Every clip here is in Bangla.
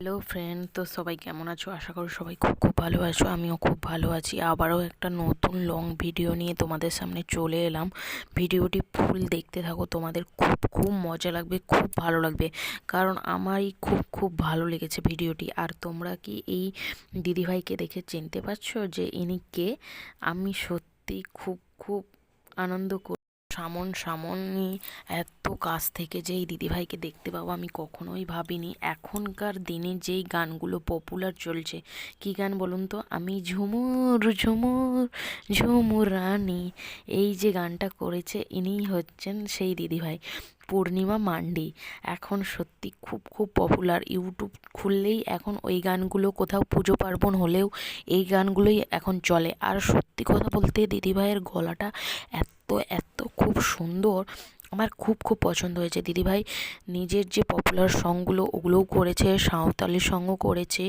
হ্যালো ফ্রেন্ড তো সবাই কেমন আছো? আশা করি সবাই খুব খুব ভালো আছো, আমিও খুব ভালো আছি। আবারও একটা নতুন লং ভিডিও নিয়ে তোমাদের সামনে চলে এলাম। ভিডিওটি ফুল দেখতে থাকো, তোমাদের খুব খুব মজা লাগবে, খুব ভালো লাগবে। কারণ আমারই খুব খুব ভালো লেগেছে ভিডিওটি আর তোমরা কি এই দিদিভাইকে দেখে চিনতে পারছ যে ইনি কে? আমি সত্যি খুব খুব আনন্দ সামন সামনি এত কাছ থেকে যে এই দিদিভাইকে দেখতে পাবো আমি কখনোই ভাবিনি। এখনকার দিনে যেই গানগুলো পপুলার চলছে, কী গান বলুন তো? আমি ঝুমুর ঝুমুর ঝুমুর রানী, এই যে গানটা করেছে ইনিই হচ্ছেন সেই দিদিভাই। পূর্ণিমা মান্ডি, এখন সত্যি খুব খুব পপুলার ইউটিউব খুললেই এখন ওই গানগুলো কোথাও পুজো পার্বণ হলেও এই গানগুলোই এখন চলে। আর সত্যি কথা বলতে দিদিভাইয়ের গলাটা এত এত খুব সুন্দর। আমার খুব খুব পছন্দ হয়েছে। দিদিভাই নিজের যে পপুলার সংগুলো ওগুলোও করেছে, সাঁওতালি সঙ্গও করেছে,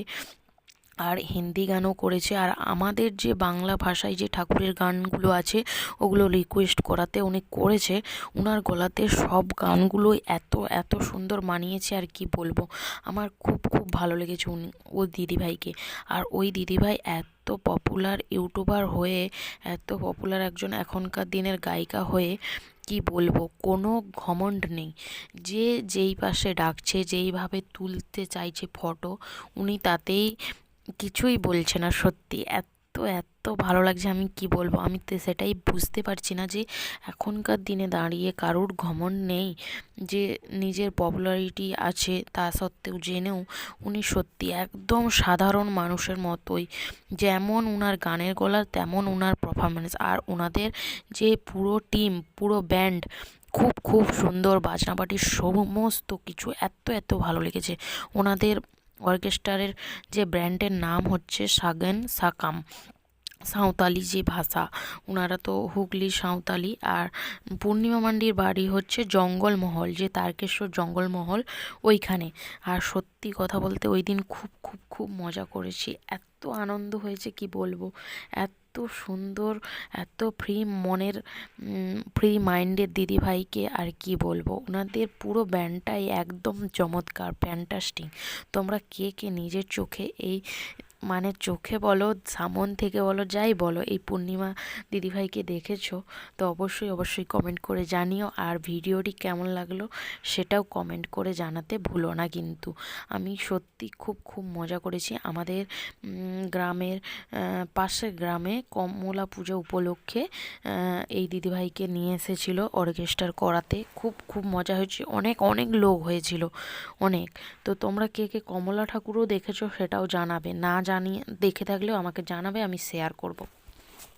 আর হিন্দি গানও করেছে। আর আমাদের যে বাংলা ভাষায় যে ঠাকুরের গানগুলো আছে, ওগুলো রিকোয়েস্ট করাতে উনি করেছে। ওনার গলাতে সব গানগুলোই এত এত সুন্দর মানিয়েছে আর কি বলব। আমার খুব খুব ভালো লেগেছে উনি ও দিদিভাইকে। আর ওই দিদিভাই এত পপুলার ইউটিউবার হয়ে, এত পপুলার একজন এখনকার দিনের গায়িকা হয়ে কি বলব? কোনো ঘমণ্ড নেই। যে যেই পাশে ডাকছে, যেইভাবে তুলতে চাইছে ফটো উনি তাতেই কিছুই বলছে না সত্যি। এত এত ভালো লাগছে আমি কি বলব? আমি তো সেটাই বুঝতে পারছি না যে এখনকার দিনে দাঁড়িয়ে কারোর ঘমণ্ড নেই, যে নিজের পপুলারিটি আছে তা সত্ত্বেও জেনেও উনি সত্যি একদম সাধারণ মানুষের মতোই। যেমন উনার গানের গলা, তেমন উনার পারফরমেন্স আর ওনাদের যে পুরো টিম পুরো ব্যান্ড খুব খুব সুন্দর বাজনাবাটির সমস্ত কিছু এত এত ভালো লেগেছে। ওনাদের অর্কেস্ট্রারের যে ব্র্যান্ডের নাম হচ্ছে সাগেন সাকাম, সাঁওতালি যে ভাষা। ওনারা তো হুগলি, সাঁওতালি আর পূর্ণিমা মান্ডির বাড়ি হচ্ছে জঙ্গলমহল, যে তারকেশ্বর জঙ্গলমহল ওইখানে। আর সত্যি কথা বলতে ওই দিন খুব খুব খুব মজা করেছি। এত আনন্দ হয়েছে, কি বলব? এত সুন্দর, এত ফ্রি মনের ফ্রি মাইন্ডের দিদিভাইকে আর কি বলব? ওনাদের পুরো ব্যান্ডটাই একদম চমৎকার ফ্যান্টাস্টিং তোমরা কে কে নিজের চোখে এই মানে চোখে বলো, সামন থেকে বলো, যাই বলো, এই পূর্ণিমা দিদিভাইকে দেখেছ, তো অবশ্যই অবশ্যই কমেন্ট করে জানিও। আর ভিডিওটি কেমন লাগল সেটাও কমেন্ট করে জানাতে ভুলো না কিন্তু। আমি সত্যি খুব খুব মজা করেছি। আমাদের গ্রামের পাশের গ্রামে কমলা পুজো উপলক্ষে এই দিদিভাইকে নিয়ে এসেছিল অর্কেস্ট্রার করাতে। খুব খুব মজা হয়েছে। অনেক অনেক লোক হয়েছিল। অনেক। তো তোমরা কে কে কমলা ঠাকুরও দেখেছ সেটাও জানাবে। না জানিয়ে দেখে থাকলেও আমাকে জানাবে আমি শেয়ার করব।